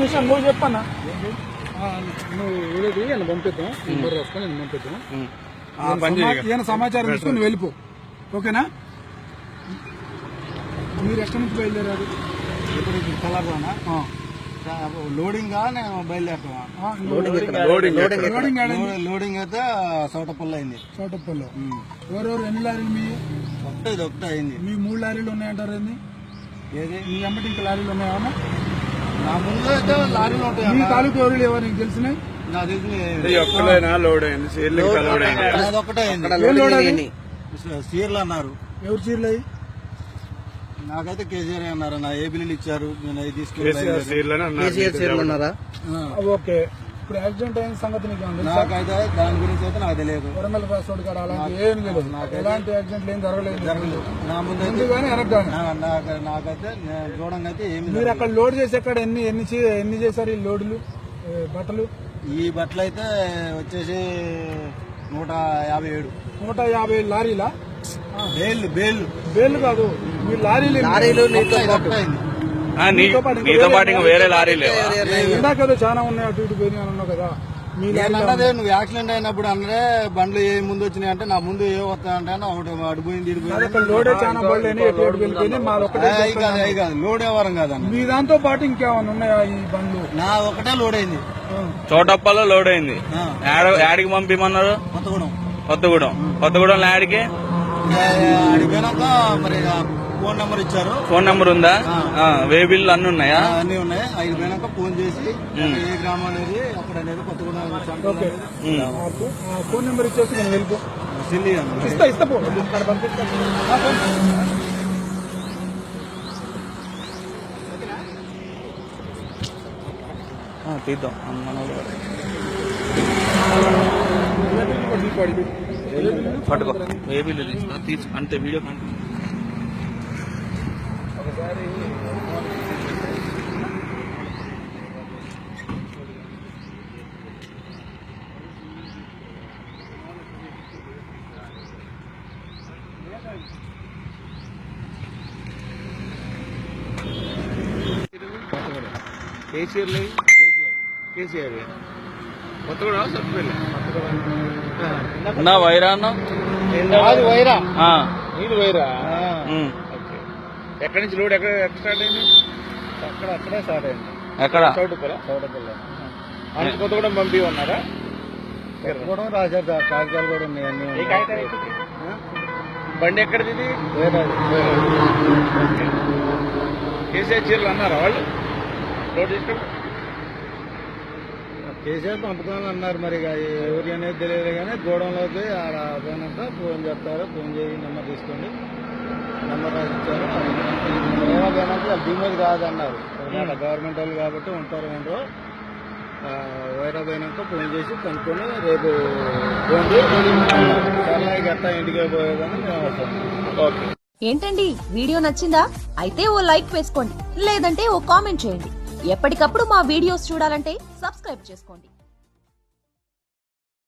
Phone నువ్వు చెప్పన్నా? నువ్వు ఏదైతే నేను పంపిద్దాం. నెంబర్ రాసుకొని నేను పంపిద్దాం. ఈయన సమాచారం తీసుకొని వెళ్ళిపో. ఓకేనా? మీరు ఎక్కడి నుంచి బయలుదేరారు? ఇప్పుడు కలర్లోనా లోడింగ్ నేను బయలుదేరుతాను లోడింగ్ అయితే సోటపల్ల అయింది. సోటపల్ల ఎవరెవరు ఎన్ని లారీలు మీ? ఒకటే ఇది ఒకటే అయింది. మీ మూడు లారీలు ఉన్నాయంటారు ఏంది? ఏది? మీ అమ్మటి ఇంకా లారీలు ఉన్నాయా నా ముందు అయితే లారీలు ఉంటాయి మీ అన్న. తాలూకు ఎవరు ఎవరు నీకు తెలిసినాయి? నాకు తెలిసి ఈ ఒక్కలేనా లోడ్ అయింది సీర్లు ఇంకా లోడ్ అయింది. అది ఒకటే అయింది. ఏం లోడ్ అది? సీర్లు అన్నారు. ఎవరు చీరలు అవి? నాకైతే కేసీఆర్ అన్నారు నా ఏ బిల్లులు ఇచ్చారు నేను అవి తీసుకుని కేసీఆర్ సీర్లని అన్నారు ఓకే. ఇప్పుడు యాక్సిడెంట్ అయిన సంగతి నీకు? నాకైతే దాని గురించి అయితే నాకు తెలియదు. వరంగల్ క్రాస్ రోడ్ కాడ అలాంటి ఏం లేదు. ఎలాంటి యాక్సిడెంట్ ఏం జరగలేదు. నా ముందు కానీ వెనక నాకైతే చూడంగా అయితే ఏమి మీరు అక్కడ లోడ్ చేసి అక్కడ ఎన్ని ఎన్ని ఎన్ని చేశారు ఈ లోడ్లు బట్టలు? ఈ బట్టలు అయితే వచ్చేసి నూట యాభై ఏడు. నూట యాభై లారీలా? బేళ్ళు బేళ్ళు వేలు కాదు మీ లారీలు లారీలు నీతో నీతో పాటు ఇంకా వేరే లారీ లేవా? చాలా ఉన్నాయి అటు ఇటు అని అన్నావు కదా. నేను అన్నదే నువ్వు యాక్సిడెంట్ అయినప్పుడు అన్నదే బండ్లు ఏ ముందు వచ్చినాయి అంటే నా ముందు ఏ వస్తాయంటే ఒకటి అడిపోయింది లోడే చాలా బళ్ళు అయినాయి ఎటు ఇటు వెళ్ళిపోయినాయి మాది ఒకటే అవి కాదు అవి కాదు లోడ్ వ్యవహారం కాదన్న మీ దాంతో పాటు ఇంకేమైనా ఉన్నాయా ఈ బండ్లు? నా ఒకటే లోడ్ అయింది. చోటప్పలో లోడ్ అయింది. యాడికి పంపిమన్నారు? కొత్తగూడెం. కొత్తగూడెం. కొత్తగూడెం యాడికి ఇంకా అడిగిపోయినాక మరి ఫోన్ నెంబర్ ఇచ్చారు. ఫోన్ నెంబర్ ఉందా? ఆ, వే బిల్లు అన్ని ఉన్నాయా? అన్నీ ఉన్నాయి. ఐదు పోయినాక ఫోన్ చేసి ఏ గ్రామం అనేది అక్కడ అనేది కొత్తగూడెం ఫోన్ నెంబర్ ఇచ్చేసి నేను వెళ్ళిపో. సిల్లి అన్న. ఇస్తా ఇస్తా పో. అక్కడ పంపిస్తా. ఆ, ఫోన్. ఆ, తీద్దాం. మన. పట్టుకో. వే బిల్లు తీసుకో. తీసు అంతే వీడియో కంటిన్యూ కేసీఆర్ లేదు కేసీఆర్ కొత్తగూడ సత్తుపల్లి నా వైరా. అన్నావు అది వైరా? నీది వైరా. ఎక్కడి నుంచి లోడ్ ఎక్కడ ఎక్కడ స్టార్ట్ అయింది? అక్కడ అక్కడే స్టార్ట్ అయింది. ఎక్కడ? చౌటుపల చోటపల్లి అంత కొత్తగూడెం పంపి ఉన్నారా? కొత్తగూడెం రాశారు కాగితాలు కూడా ఉన్నాయి అన్ని? బండి ఎక్కడిది ఇది? వేరే కేసీఆర్ చీరలు అన్నారా వాళ్ళు? లోడ్ కేసీఆర్ పంపుతాను అన్నారు మరి ఇక. ఎవరి అనేది తెలియదు కానీ గోడంలోకి ఆడ పోయినాక ఫోన్ చేస్తారు ఫోన్ చేసి నెంబర్ తీసుకోండి. నెంబర్ డిమోది కాదన్నారు. గవర్నమెంట్ వాళ్ళు కాబట్టి ఉంటారు ఏంటో వైరా పోయినాక ఫోన్ చేసి కనుక్కొని రేపు గట్టా ఇంటికి పోయేదని మేము వస్తాం. ఓకే. ఏంటండి వీడియో నచ్చిందా? అయితే ఓ లైక్ వేసుకోండి లేదంటే ఓ కామెంట్ చేయండి. ఎప్పటికప్పుడు మా వీడియోస్ చూడాలంటే సబ్స్క్రైబ్ చేసుకోండి.